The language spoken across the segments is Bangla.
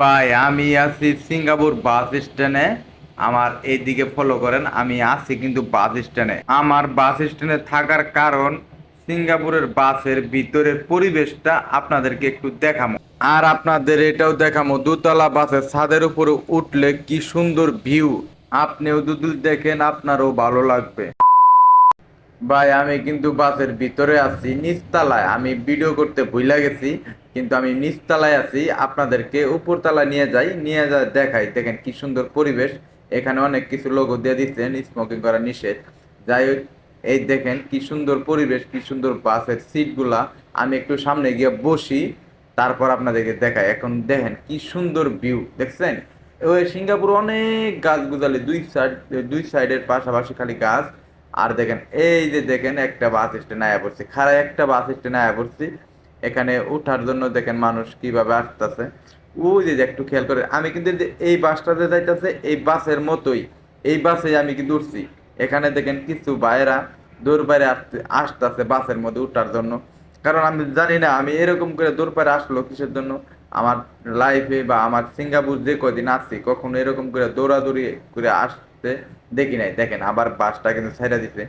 ভাই, আমি আছি সিঙ্গাপুর বাস স্ট্যান্ডে। আমার এইদিকে ফলো করেন, আমি আছি কিন্তু বাস স্ট্যান্ডে। আমার বাস স্ট্যান্ডে থাকার কারণ সিঙ্গাপুরের বাসের ভিতরের পরিবেশটা আপনাদেরকে একটু দেখামো। আর আপনাদের এটাও দেখামো, দোতলা বাসের ছাদের উপরে উঠলে কি সুন্দর ভিউ। আপনিও যদি দেখেন, আপনারও ভালো লাগবে। ভাই, আমি কিন্তু বাসের ভিতরে আছি, নিচতলায়। আমি ভিডিও করতে ভুলে গেছি। কিন্তু আমি নিচ নিচতলায় আছি, আপনাদেরকে উপরতলায় নিয়ে যাই, নিয়ে যা দেখাই। দেখেন কি সুন্দর পরিবেশ। এখানে অনেক কিছু লোগো দিয়ে দিচ্ছেন স্মোকিং করা নিষেধ। যাই এই দেখেন কি সুন্দর পরিবেশ, কি সুন্দর বাসের সিটগুলা। আমি একটু সামনে গিয়ে বসি, তারপর আপনাদেরকে দেখাই। এখন দেখেন কি সুন্দর ভিউ দেখছেন? ওই সিঙ্গাপুর অনেক গাছ গুজালি দুই সাইড দুই সাইডের পাশাপাশি খালি গাছ। আর দেখেন, এই যে দেখেন একটা বাস স্ট্যান্ড আয়া পড়ছি। খারা একটা বাস স্ট্যান্ড আয়া পড়ছি। এখানে ওঠার জন্য দেখেন মানুষ কীভাবে আসতেছে। ওই যে একটু খেয়াল করে আমি কিন্তু এই বাসটাতে যাইতেছে, এই বাসের মতোই, এই বাসে আমি কিন্তু উঠছি। এখানে দেখেন কিছু বাইরা দৌড় বাইরে আসতে আসতেছে বাসের মধ্যে উঠার জন্য। কারণ আমি জানি না, আমি এরকম করে দৌড় পারে আসলো কিসের জন্য? আমার লাইফে বা আমার সিঙ্গাপুর যে কদিন আসছি কখনো এরকম করে দৌড়াদৌড়ি করে আসতে দেখি নাই। দেখেন আবার বাসটা কিন্তু ছেড়ে দিতে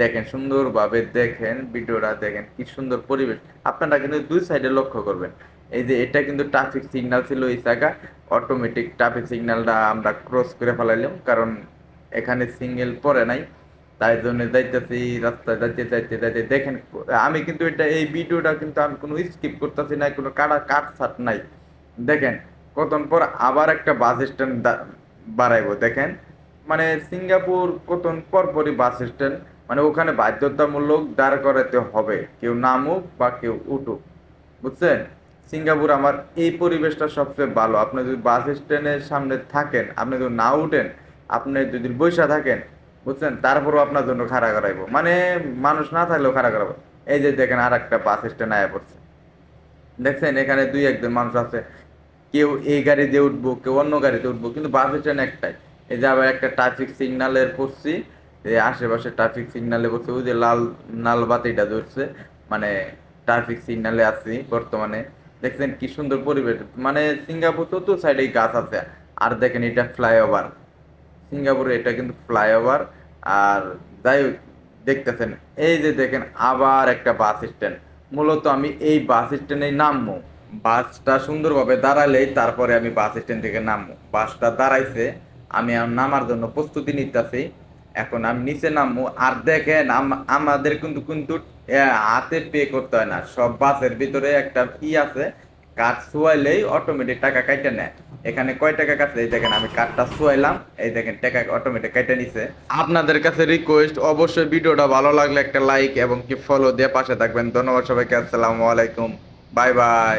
দেখেন, সুন্দরভাবে দেখেন, ভিডিওটা দেখেন, কি সুন্দর পরিবেশ। আপনারা কিন্তু দুই সাইডে লক্ষ্য করবেন। এই যে এটা কিন্তু ট্রাফিক সিগনাল ছিল এই জায়গা অটোমেটিক ট্রাফিক সিগন্যালটা আমরা ক্রস করে ফেলাইলাম, কারণ এখানে সিঙ্গেল পড়ে নাই। তাই জন্য যাইতেছি, রাস্তায় যাইতে যাইতে যাইতে। দেখেন, আমি কিন্তু এটা, এই ভিডিওটা কিন্তু আমি কোনো স্কিপ করতেছি না, কোনো কাটা কাট ছাট নাই। দেখেন কতক্ষণ পর আবার একটা বাস স্ট্যান্ড বাড়াইবো, দেখেন। মানে সিঙ্গাপুর কতক্ষণ পর পরই বাস স্ট্যান্ড মানে ওখানে বাধ্যতামূলক দাঁড় করাতে হবে। কেউ নামুক বা কেউ উঠুক। বুঝছেন? সিঙ্গাপুর আমার এই পরিবেশটা সবচেয়ে ভালো। আপনি যদি বাস স্ট্যান্ডের সামনে থাকেন, আপনি যদি না উঠেন, আপনি যদি বৈশা থাকেন, বুঝছেন? তারপরও আপনার জন্য খাড়া করাইবো। মানে মানুষ না থাকলেও খাড়া করাবো এই যে দেখেন আর একটা বাস স্ট্যান্ড আয়া পড়ছে। দেখছেন? এখানে দুই একজন মানুষ আছে। কেউ এই গাড়ি দিয়ে উঠবো, কেউ অন্য গাড়িতে উঠবো। কিন্তু বাস স্ট্যান্ড একটাই। এই যে আবার একটা ট্রাফিক সিগন্যালের পড়ছি এই আশেপাশে ট্রাফিক সিগনালে পড়ছে ওই যে লাল লাল বাতিটা ধরছে। মানে ট্রাফিক সিগনালে আছি বর্তমানে। দেখছেন কি সুন্দর পরিবেশ। মানে সিঙ্গাপুর চতুর্থ সাইডে গাছ আছে। আর দেখেন এটা ফ্লাইওভার সিঙ্গাপুরে এটা কিন্তু ফ্লাইওভার আর যাই দেখতেছেন, এই যে দেখেন আবার একটা বাস স্ট্যান্ড মূলত আমি এই বাস স্ট্যান্ডে নামবো। বাসটা সুন্দরভাবে দাঁড়ালেই তারপরে আমি বাস স্ট্যান্ড থেকে নামবো। বাসটা দাঁড়াইছে, আমি নামার জন্য প্রস্তুতি নিতেছি। এখন আমি নিচে নামবো, আর দেখেন আম- আমাদের কিন্তু কিন্তু হাতে পে করতে হয় না। সব বাসের ভিতরে একটা ই আছে কার্ড সোয়াইলেই অটোমেটিক টাকা কাইটে নেয়। এখানে কয় টাকা কাটছে? এই দেখেন আমি কার্ডটা সোয়াইলাম এই দেখেন টাকা অটোমেটিক কাইটে নিছে। আপনাদের কাছে রিকোয়েস্ট অবশ্যই ভিডিওটা ভালো লাগলে একটা লাইক এবং কি ফলো দিয়ে পাশে থাকবেন। ধন্যবাদ সবাইকে, আসসালামু আলাইকুম বাই বাই